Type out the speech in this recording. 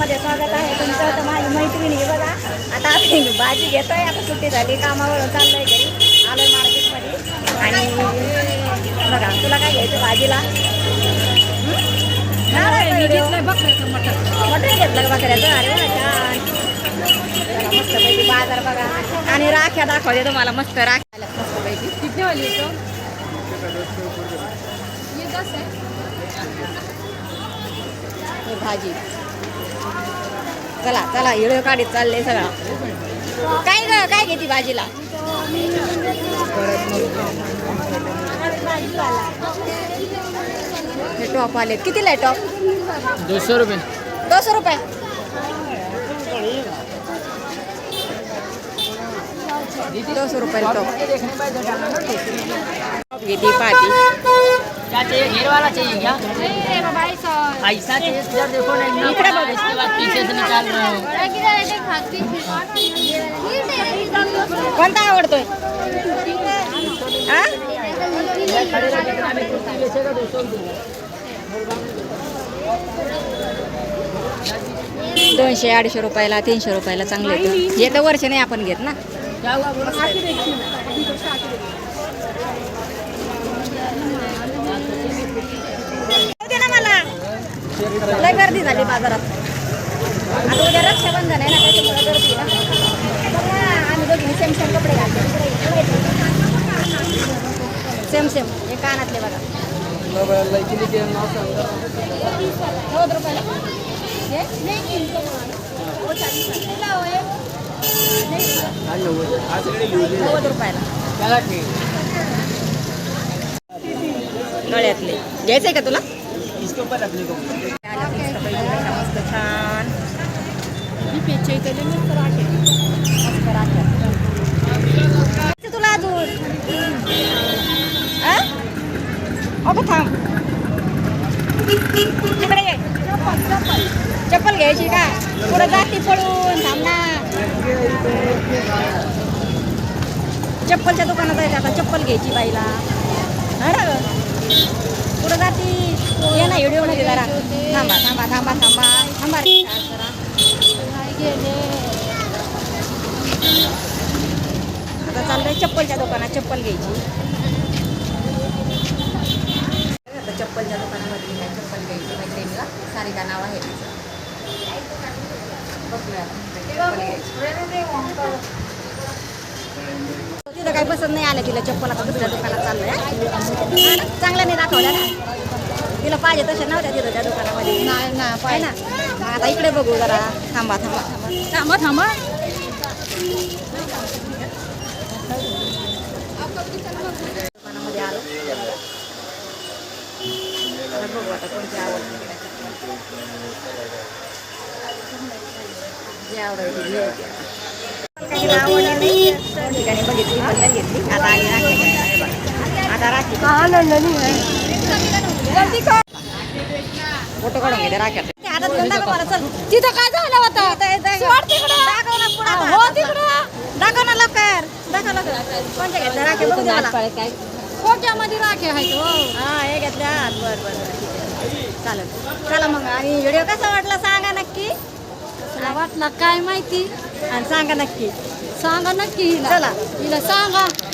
ब्लॉगमध्ये स्वागत आहे तुमचं. तर माझी मैत्रिणी बघा. आता आम्ही भाजी घेतोय. आता सुट्टी झाली. कामावरून चाललोय घरी. आलोय मार्केटमध्ये. आणि बघा तुला काय घ्यायचं भाजीला? नारळ व्हिडिओ. मटण. घेतलं बकऱ्याचं? अरे चला मस्तपैकी बाजार बघा. आणि राख्या दाखवते तुम्हाला. मस्त राख्या. आल्यात मस्तपैकी. कितने वाली भाजी. चला चला हिळो काढीत चालले सगळा. काय ग काय घेते भाजीला? हे टॉप आले कितीला आहे टॉप? दो सौ रुपये. दो सौ रुपये. दो सौ रुपये पाहती क्या चाहिए घेर वाला चाहिए क्या ऐसा ऐसा चाहिए तो इधर देखो ना. इसके बाद पीछे से निकाल रहे हो किधर है देख खाती कोणता आवडतोय? हा दोनशे अडीचशे रुपयाला तीनशे रुपयाला चांगले येतं हे तर वर्ष नाही आपण घेत ना. मला गर्दी झाली बाजारात आता उद्या रक्षाबंधन आहे ना त्याच्यामुळे गर्दी आम्ही दोघी सेम सेम कपडे घालतो सेम सेम हे कानातले बघा नव्वद रुपयाला हे? नव्वद रुपयाला. चला ठीक गळ्यातले का तुला? मस्त छान तुला अजून अगं थांब इकडे चप्पल घ्यायची का? पुढं जाती पळून थांब ना. चप्पलच्या दुकानात जायचं आता चप्पल घ्यायची बाईला. हा ना पुढं जाती? ये ना व्हिडिओमध्ये जरा. थांबा थांबा थांबा थांबा. थांबा आता चाललंय चप्पलच्या दुकानात चप्पल घ्यायची. आता चप्पलच्या दुकानामध्ये चप्पल घ्यायची मैत्रिणीला? सारिका नाव आहे तिचं. बघूया. चप्पल घ्यायची. तिथं काही पसंत नाही आलं तिला चप्पल आता दुसऱ्या दुकानात चाललंय? चांगल्या नाही दाखवल्या ना. तिला पाहिजे तशा नव्हत्या तिथं त्या दुकानामध्ये. नाही ना आहे ना? आता इकडे बघू जरा. थांबा थांबा थांबा. थांबा दुकानामध्ये आलो. बघू आता कोणती आवडते जे आवडेल ठिकाणी बघितली घेतली. आता आली राखी. आता राखी फोटो काढून घेते चल. तिथं काय झालं होतं. दाखव ना. हो तिकडं. दाखव ना लवकर. दाखव लवकर. कोणत्या घेतल्या राख्या बघू दे मला खोक्यामध्ये राखे आहेत हो? हा हे घेतल्या बरं बरं चालेल. चला मग. आणि व्हिडिओ कसा वाटला सांगा नक्की. वाटलं काय माहिती? आणि सांगा नक्की. सांगा नक्की. हिला चला. हिला सांगा.